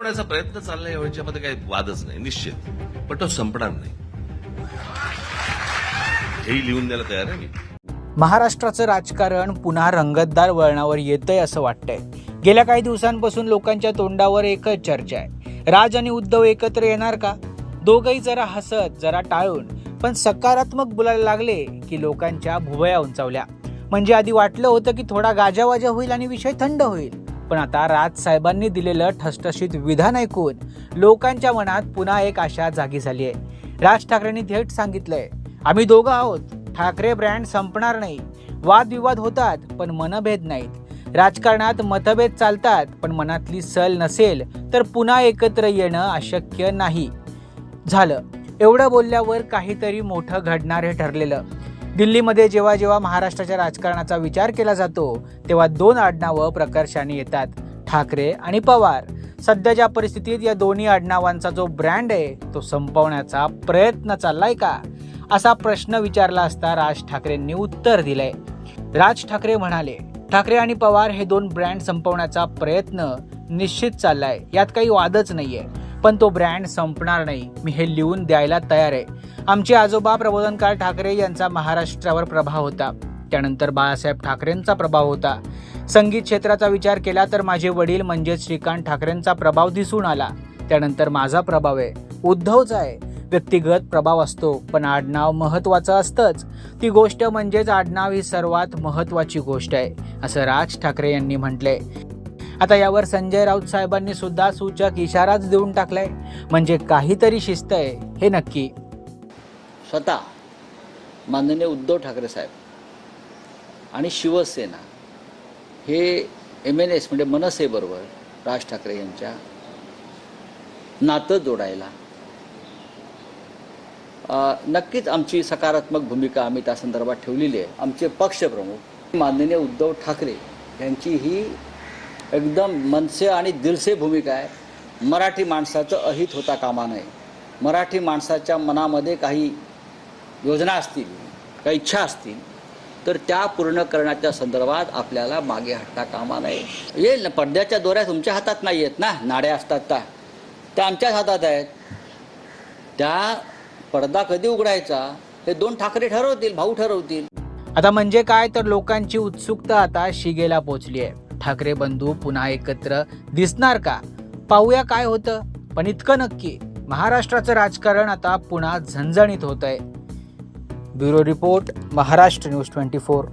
संपण्याचा प्रयत्न चाललाय याच्यामध्ये काही वादच नाही निश्चित. पण तो संपणार नाही. हेही लिहून द्यायला तयार आहे मी. महाराष्ट्राचं राजकारण पुन्हा रंगतदार वळणावर येतंय असं वाटतंय. गेल्या काही दिवसांपासून लोकांच्या तोंडावर एकच चर्चा आहे. राज आणि उद्धव एकत्र येणार का? दोघही जरा हसत जरा टाळून पण सकारात्मक बोलायला लागले की लोकांच्या भुवया उंचावल्या. म्हणजे आधी वाटलं होतं की थोडा गाजावाजा होईल आणि विषय थंड होईल. पण आता राज साहेबांनी दिलेलं ठसठशीत विधान ऐकून लोकांच्या मनात पुन्हा एक आशा जागी झाली आहे. राज ठाकरेंनी थेट सांगितलंय आम्ही दोघं आहोत. ठाकरे ब्रँड संपणार नाही. वादविवाद होतात पण मनभेद नाहीत. राजकारणात मतभेद चालतात पण मनातली सल नसेल तर पुन्हा एकत्र येणं अशक्य नाही. झालं. एवढं बोलल्यावर काहीतरी मोठं घडणार हे ठरलेलं. दिल्लीमध्ये जेव्हा जेव्हा महाराष्ट्राच्या राजकारणाचा विचार केला जातो तेव्हा दोन आडनावं प्रकर्षाने येतात. ठाकरे आणि पवार. सध्याच्या परिस्थितीत या दोन्ही आडनावांचा जो ब्रँड आहे तो संपवण्याचा प्रयत्न चाललाय का? असा प्रश्न विचारला असता राज ठाकरेंनी उत्तर दिलंय. राज ठाकरे म्हणाले ठाकरे आणि पवार हे दोन ब्रँड संपवण्याचा प्रयत्न निश्चित चाललाय. यात काही वादच नाहीये. पण तो ब्रँड संपणार नाही. मी हे लिहून द्यायला तयार आहे. आमचे आजोबा प्रबोधनकार ठाकरे यांचा महाराष्ट्रावर प्रभाव होता. त्यानंतर बाळासाहेब ठाकरेंचा प्रभाव होता. संगीत क्षेत्राचा विचार केला तर माझे वडील म्हणजेच श्रीकांत ठाकरेंचा प्रभाव दिसून आला. त्यानंतर माझा प्रभाव आहे. उद्धवचा आहे. व्यक्तिगत प्रभाव असतो पण आडनाव महत्वाचं असतंच. ती गोष्ट म्हणजेच आडनाव ही सर्वात महत्वाची गोष्ट आहे असं राज ठाकरे यांनी म्हटलंय. आता यावर संजय राऊत साहेबांनी सुद्धा सूचक इशाराच देऊन टाकलाय. म्हणजे काहीतरी शिस्त आहे हे नक्की. स्वतः माननीय उद्धव ठाकरे साहेब आणि शिवसेना हे एम एन एस म्हणजे मनसेबरोबर राज ठाकरे यांच्या नातं जोडायला नक्कीच आमची सकारात्मक भूमिका आम्ही त्या संदर्भात ठेवलेली आहे. आमचे पक्षप्रमुख माननीय उद्धव ठाकरे यांची ही एकदम मनसे आणि दिलसे भूमिका आहे. मराठी माणसाचं अहित होता कामा नये. मराठी माणसाच्या मनामध्ये काही योजना असतील काही इच्छा असतील तर त्या पूर्ण करण्याच्या संदर्भात आपल्याला मागे हटता कामा नये. येईल ना पडद्याच्या दोऱ्या तुमच्या हातात नाही आहेत ना? नाड्या असतात त्या. त्या आमच्याच हातात आहेत. त्या पडदा कधी उघडायचा? हे दोन ठाकरे ठरवतील भाऊ ठरवतील. आता म्हणजे काय? तर लोकांची उत्सुकता आता शिगेला पोचली आहे. ठाकरे बंधू पुन्हा एकत्र दिसणार का? पाहूया काय होतं. पण इतकं नक्की महाराष्ट्राचं राजकारण आता पुन्हा झणझणीत होत आहे bureau report Maharashtra news twenty four.